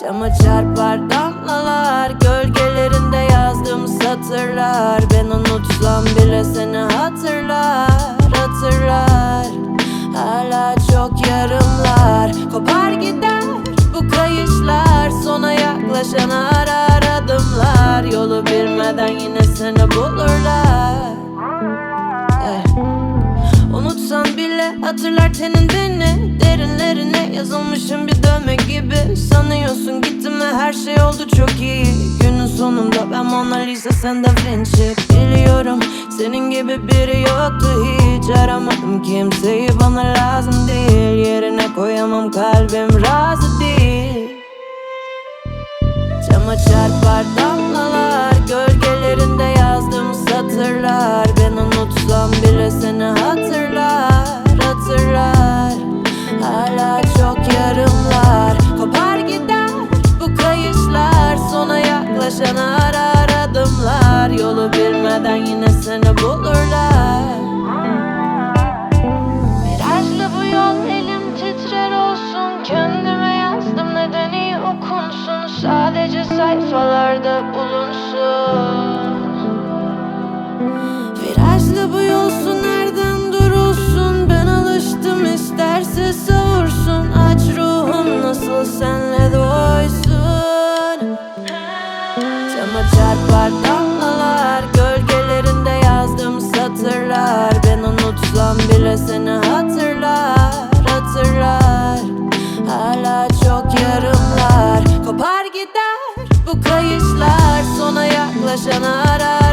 Cama çarpar damlalar Gölgelerinde yazdığım satırlar. Ben unutsam bile seni hatırlar Hatırlar. Hala çok yarımlar. Kopar gider bu kayışlar Sona yaklaşan arar adımlar. Yolu bilmeden yine seni bulurlar. Eh. Unutsan bile hatırlar teninde ne Derinlerine yazılmışım bir Sanıyorsun gittim ve her şey oldu çok iyi. Günün sonunda ben Mona Lisa sen de Vinci. Biliyorum senin gibi biri yoktu hiç. Aramadım kimseyi bana lazım değil. Yerine koyamam kalbim razı değil. Cama çarpar bilmeden yine seni bulurlar. Virajlı bu yol elim titrer olsun. Kendime yazdım neden iyi okunsun. Sadece sayfalarda bulunsun eder Bu kayışlar sona yaklaşan ara.